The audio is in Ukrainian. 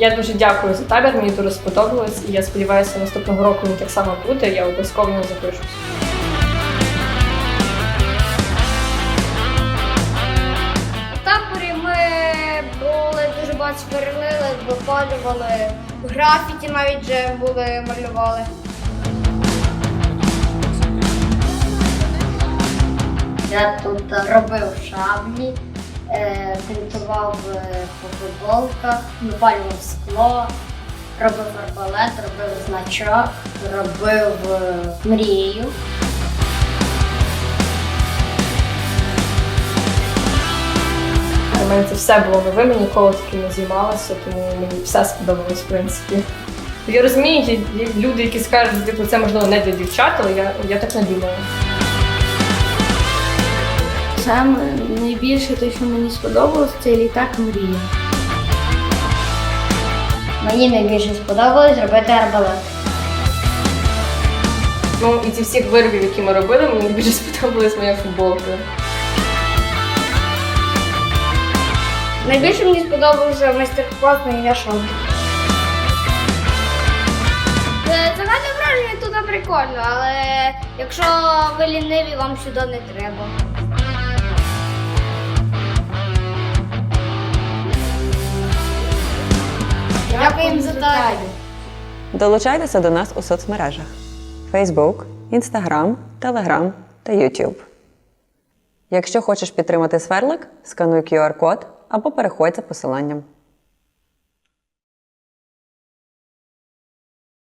Я дуже дякую за табір, мені дуже сподобалось, і я сподіваюся, наступного року він так само буде. Я обов'язково в запишусь. У таборі ми були дуже багато сверлили, випалювали, графіті навіть вже були малювали. Я тут робив шаблі, принтував е, по футболках, випалював скло, робив арбалет, робив значок, робив е, мрію. Для мене це все було новим, я ніколи таким не займалася, тому мені все сподобалось, в принципі. Я розумію, є, люди, які скажуть, типу, це можливо не для дівчат, але я, я так не думаю. Саме найбільше те, що мені сподобалось, це літак мрії. Мені найбільше сподобалось робити арбалет. Ну і ці всіх виробів, які ми робили, мені найбільше сподобалась моя футболка. Найбільше мені сподобався майстер-клас на ім'я прикольно, але якщо ви ліниві, вам сюди не треба. Дякуємо за табір. Долучайтеся до нас у соцмережах: Facebook, Instagram, Telegram та YouTube. Якщо хочеш підтримати сверлик, скануй QR-код або переходь за посиланням.